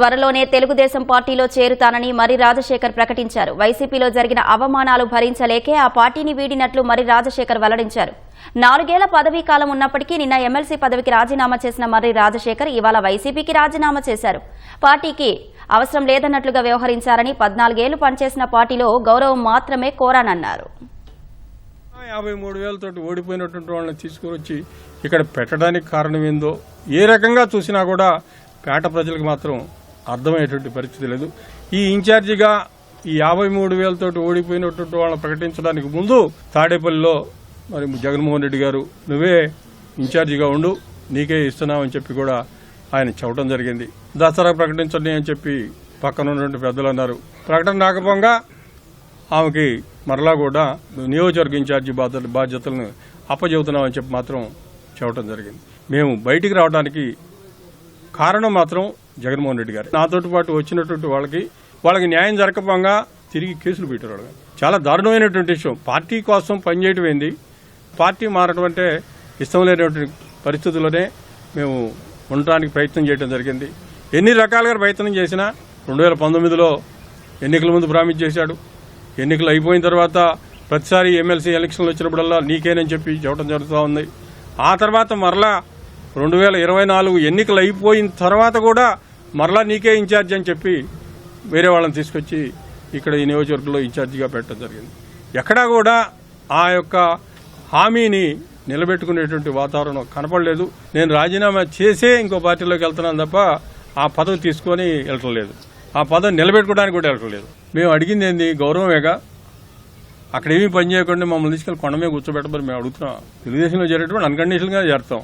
త్వరలోనే తెలుగుదేశం పార్టీలో చేరుతానని మరి రాజశేఖర్ ప్రకటించారు. వైసీపీలో జరిగిన అవమానాలు భరించలేకే ఆ పార్టీని వీడినట్లు మరి రాజశేఖర్ వెల్లడించారు. నాలుగేళ్ళ పదవీ కాలం ఉన్నప్పటికీ నిన్న ఎమ్మెల్సీ పదవికి రాజీనామా చేసిన మర్రి రాజశేఖర్ ఇవాళ వైసీపీకి రాజీనామా చేశారు. పార్టీకి అవసరం లేదన్నట్లుగా వ్యవహరించారని పద్నాలుగేళ్ళు పనిచేసిన పార్టీలో గౌరవం మాత్రమే కోరానన్నారు. యాభై మూడు వేలతోటి ఓడిపోయినటువంటి వాళ్ళని తీసుకువచ్చి ఇక్కడ పెట్టడానికి కారణం ఏందో ఏ రకంగా చూసినా కూడా పేట ప్రజలకు మాత్రం అర్థమయ్యేటువంటి పరిస్థితి లేదు. ఈ ఇన్ఛార్జిగా ఈ యాభై మూడు వేలతోటి ఓడిపోయినటువంటి వాళ్ళని ప్రకటించడానికి ముందు తాడేపల్లిలో మరి జగన్మోహన్ రెడ్డి గారు నువ్వే ఇన్ఛార్జిగా ఉండు నీకే ఇస్తున్నామని చెప్పి కూడా ఆయన చెప్పడం జరిగింది. దసరా ప్రకటించండి అని చెప్పి పక్కన ఉన్నటువంటి పెద్దలు అన్నారు. ప్రకటన రాకపోగా ఆమెకి మరలా కూడా నియోజకవర్గ ఇన్ఛార్జి బాధ్యత బాధ్యతలను అప్పచెబుతున్నామని చెప్పి మాత్రం చెప్పడం జరిగింది. మేము బయటికి రావడానికి కారణం మాత్రం జగన్మోహన్ రెడ్డి గారు. నాతో పాటు వచ్చినటువంటి వాళ్ళకి వాళ్ళకి న్యాయం జరగకపోగా తిరిగి కేసులు పెట్టారు చాలా దారుణమైనటువంటి విషయం. పార్టీ కోసం పనిచేయటం ఏంది? పార్టీ మారడం అంటే ఇష్టం లేనటువంటి పరిస్థితుల్లోనే మేము ఉండటానికి ప్రయత్నం చేయడం జరిగింది. ఎన్ని రకాలుగా ప్రయత్నం చేసినా రెండు వేల పంతొమ్మిదిలో ఎన్నికల ముందు ప్రామిస్ చేశాడు. ఎన్నికలు అయిపోయిన తర్వాత ప్రతిసారి ఎమ్మెల్సీ ఎలక్షన్లు వచ్చినప్పుడల్లా నీకేనని చెప్పి చెప్పడం జరుగుతూ ఉంది. ఆ తర్వాత మరలా రెండు వేల ఇరవై నాలుగు ఎన్నికలు అయిపోయిన తర్వాత కూడా మరలా నీకే ఇన్ఛార్జ్ అని చెప్పి వేరే వాళ్ళని తీసుకొచ్చి ఇక్కడ ఈ నియోజకవర్గంలో ఇన్ఛార్జిగా పెట్టడం జరిగింది. ఎక్కడా కూడా ఆ యొక్క హామీని నిలబెట్టుకునేటువంటి వాతావరణం కనపడలేదు. నేను రాజీనామా చేసే ఇంకో పార్టీలోకి వెళ్తున్నాను తప్ప ఆ పదవి తీసుకొని వెళ్ళటం లేదు. ఆ పదవి నిలబెట్టుకోవడానికి కూడా వెళ్ళటం లేదు. మేము అడిగింది ఏంది? గౌరవమేగా? అక్కడ ఏమీ పని చేయకుండా మమ్మల్ని తీసుకెళ్ళి కొండ మీద కూర్చోబెట్టమని మేము అడుగుతున్నాం. తెలుగుదేశంలో జరిగేటువంటి అన్కండిషన్గా చేస్తాం.